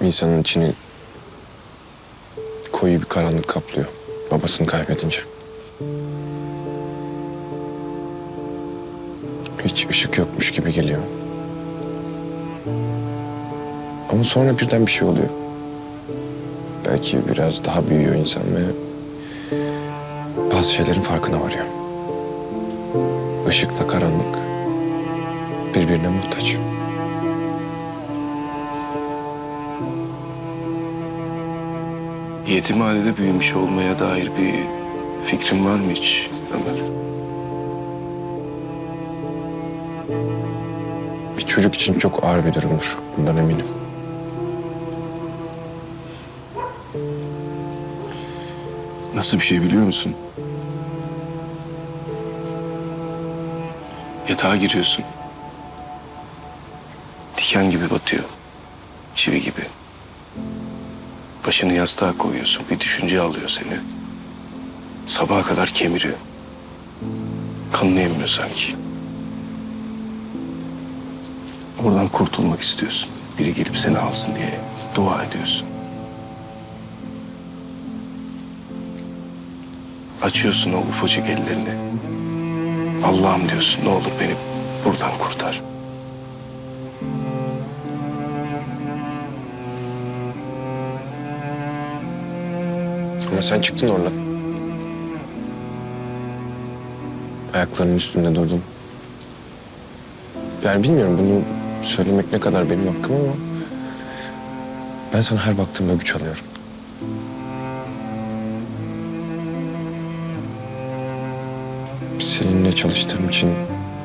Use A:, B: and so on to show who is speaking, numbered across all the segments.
A: İnsanın içini koyu bir karanlık kaplıyor. Babasını kaybedince. Hiç ışık yokmuş gibi geliyor. Ama sonra birden bir şey oluyor. Belki biraz daha büyüyor insan ve bazı şeylerin farkına varıyor. Işıkla karanlık birbirine muhtaç.
B: Yetimhanede büyümüş olmaya dair bir fikrin var mı hiç Ömer?
A: Bir çocuk için çok ağır bir durumdur. Bundan eminim.
B: Nasıl bir şey biliyor musun? Yatağa giriyorsun. Diken gibi batıyor. Çivi gibi. Başını yastığa koyuyorsun. Bir düşünce alıyor seni. Sabaha kadar kemiriyor. Kanını emmiyor sanki. Oradan kurtulmak istiyorsun. Biri gelip seni alsın diye dua ediyorsun. Açıyorsun o ufacık ellerini. Allah'ım diyorsun ne olur beni buradan kurtar.
A: Ama sen çıktın oradan. Ayaklarının üstünde durdun. Yani bilmiyorum bunu söylemek ne kadar benim hakkım ama... ...ben sana her baktığımda güç alıyorum. Seninle çalıştığım için,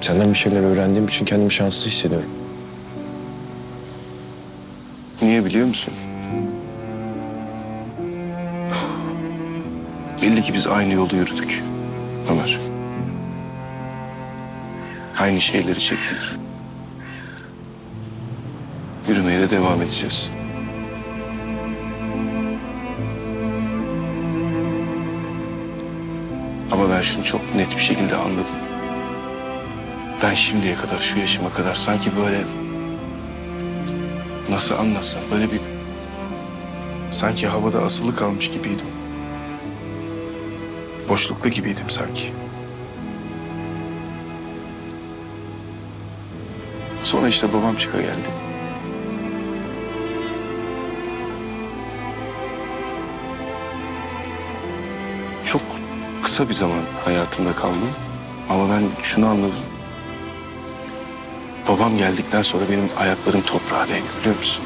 A: senden bir şeyler öğrendiğim için kendimi şanslı hissediyorum.
B: Niye biliyor musun? Belli ki biz aynı yolu yürüdük Ömer. Aynı şeyleri çektik. Yürümeye de devam edeceğiz. Ama ben şunu çok net bir şekilde anladım. Ben şimdiye kadar, şu yaşıma kadar sanki böyle nasıl anlatsam böyle bir sanki havada asılı kalmış gibiydim. Boşlukta gibiydim sanki. Sonra işte babam çıka geldi. Çok kısa bir zaman hayatımda kaldım. Ama ben şunu anladım. Babam geldikten sonra benim ayaklarım toprağa değdi biliyor musun?